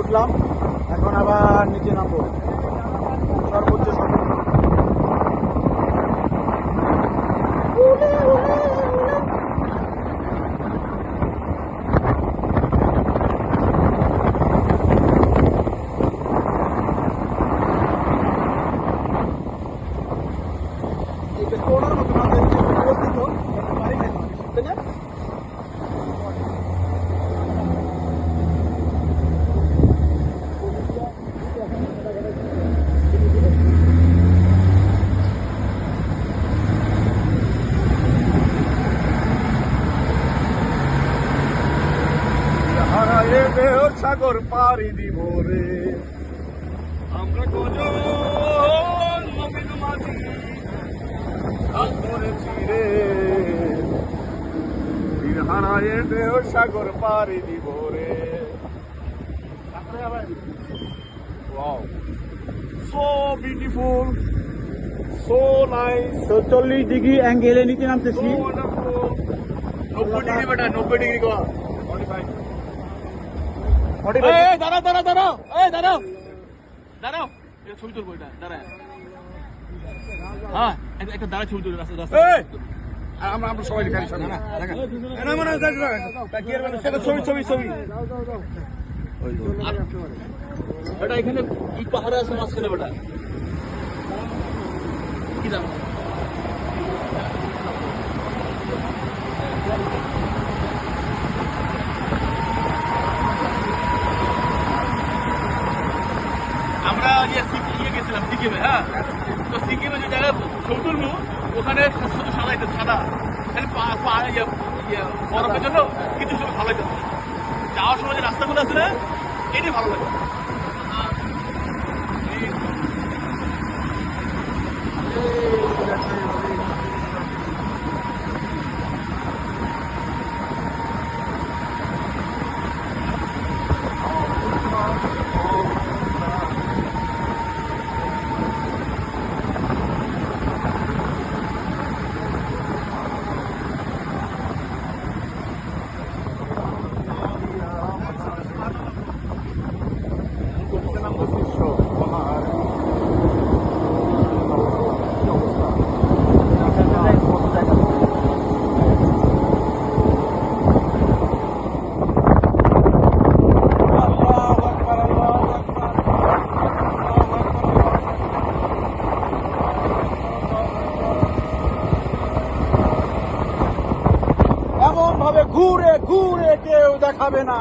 উঠলাম এখন আবার নিচে নামবো। সর্বোচ্চ সর্বোচ্চ মতো না যে উপস্থিত পারি না তাই না হারায়ে দেহর সাগর পাড়ি দিব রে আমরা কজন নবীন মাঝি হাল ধরেছি রে হারায়ে সাগর পাড়ি দিব রে Wow. So beautiful. So nice. তো চল্লিশ ডিগ্রি অ্যাঙ্গেলে নিচে নামতেছি. নব্বই ডিগ্রি বেটা নব্বই ডিগ্রি কর দাঁড়াও দাঁড়াও দাঁড়াও এই দাঁড়াও দাঁড়াও। ছবি তুলবো এটা দাঁড়ায়। হ্যাঁ একটা- দাঁড়া ছবি তুলবো রাস্তা রাস্তা আমরা আমরা সবাই এখানে সামনে না না সেটা ছবি ছবি ছবি। আর- এখানে কি পাহাড়ে আছে মাঝখানে বেটা? কি দাম? আমরা ইয়ে গেছিলাম সিকিমে হ্যাঁ? তো সিকিমে যে জায়গায় তুলবো ওখানে শুধু সাদা এটা সাদা। খালি ইয়ে ইয়ে বরফের জন্য কিছু সময় ভালো যাওয়ার সময় যে রাস্তাগুলো আছে না, এটাই ভালো লাগে ঘুরে ঘুরে কেউ দেখাবে না।